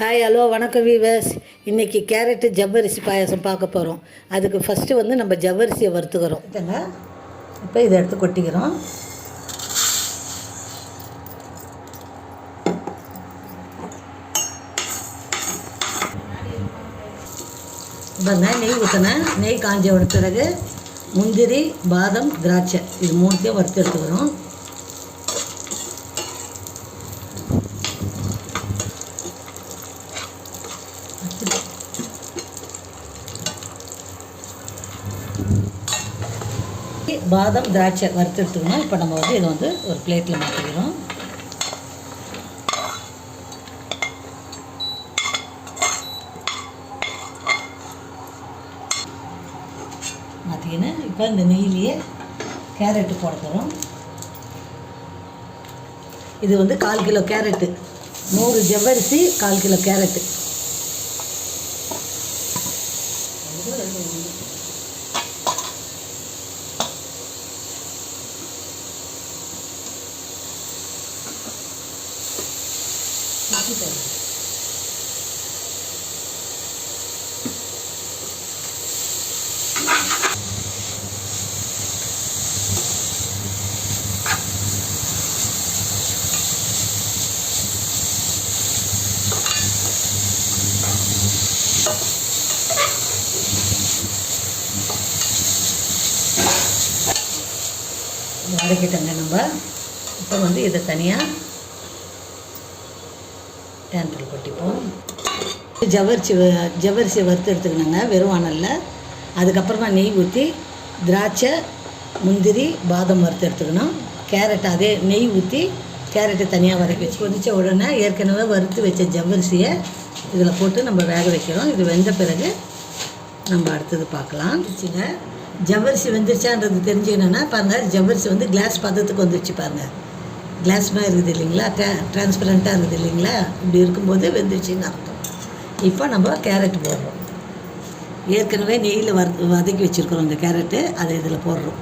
Hi hello வணக்கம் viewers இன்றைக்கி carrot ஜவ்வரிசி பாயாசம் பார்க்க போகிறோம் அதுக்கு ஃபஸ்ட்டு வந்து நம்ம ஜவ்வரிசியை வறுத்துக்கிறோம். எடுத்துங்க இப்போ இதை எடுத்து கொட்டிக்கிறோம். பாருங்க நெய் ஊற்றினேன் நெய் காஞ்ச பிறகு முந்திரி பாதம் திராட்சை. இது மூணுத்தையும் வறுத்து எடுத்துக்கிறோம். பாதம் திராட்சை வறுத்து எடுத்துக்கணும் இப்போ நம்ம வந்து இதை வந்து ஒரு பிளேட்டில் மாற்றிக்கிறோம் மாற்றிக்கின்னு இப்போ இந்த நெய்யிலேயே கேரட்டு போட போகிறோம் இது வந்து கால் கிலோ கேரட்டு. நூறு ஜவ்வரிசி கால் கிலோ கேரட்டு. வதக்கிட்டோங்க நம்ம. இப்போ வந்து இதை தனியாக டேன்டில் கொட்டிப்போம் ஜவ்வரிசி வ- ஜவ்வரிசியை வறுத்து எடுத்துக்கணுங்க வெறும் வானலில் அதுக்கப்புறமா நெய் ஊற்றி திராட்சை முந்திரி பாதம் வறுத்து எடுத்துக்கணும். கேரட் அதே நெய் ஊற்றி கேரட்டை தனியாக வதக்கி வச்சு கொதித்த உடனே ஏற்கனவே வறுத்து வச்ச ஜவ்வரிசியை இதில் போட்டு நம்ம வேக வைக்கிறோம். இது வெந்த பிறகு நம்ம அடுத்தது பார்க்கலாம். வச்சுங்க ஜவ்வரிசி வெந்துருச்சான்றது தெரிஞ்சுக்கணுன்னா பாருங்கள் ஜவ்வரிசி வந்து கிளாஸ் பதத்துக்கு வந்துருச்சு பாருங்கள் கிளாஸ் மாதிரி இருக்குது இல்லைங்களா? ட்ரா டிரான்ஸ்பரண்ட்டாக இருக்குது இல்லைங்களா? இப்படி இருக்கும்போது வெந்துருச்சுன்னு அர்த்தம். இப்போ நம்ம கேரட் போடுறோம். ஏற்கனவே நெய்யில் வறு வதக்கி வச்சுருக்குறோம் இந்த கேரட்டு அதை இதில் போடுறோம்.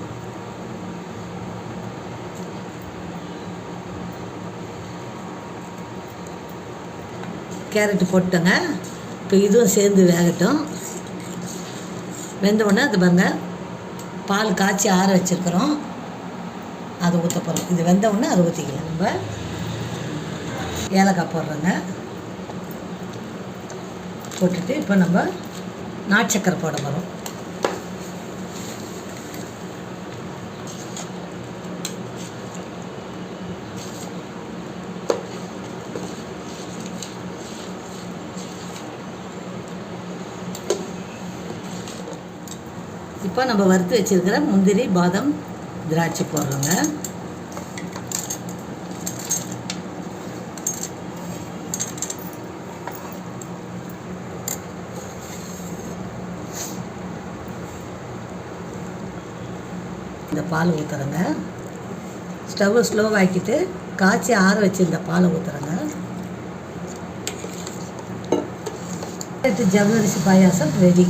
கேரட்டு போட்டோங்க இப்போ இதுவும் சேர்ந்து வேகட்டும். வெந்த உடனே அது பாருங்கள் பால் காய்ச்சி ஆற வச்சுருக்குறோம். அது ஊற்ற போகிறோம் இது வெந்த உடனே அதை ஊற்றிக்கலாம் நம்ம ஏலக்காய் போடுறோங்க. போட்டுட்டு இப்போ நம்ம நாட்டு சக்கரை போட போகிறோம் இப்போ நம்ம வறுத்து வச்சிருக்கிற முந்திரி பாதம் திராட்சை போடுறோங்க. இந்த பால் ஊற்றுறேங்க ஸ்டவ்வை ஸ்லோவாக்கிட்டு காய்ச்சி ஆற வச்சிருந்த பாலை ஊற்றுறேங்க ஜவ்வரிசி பாயாசம் ரெடி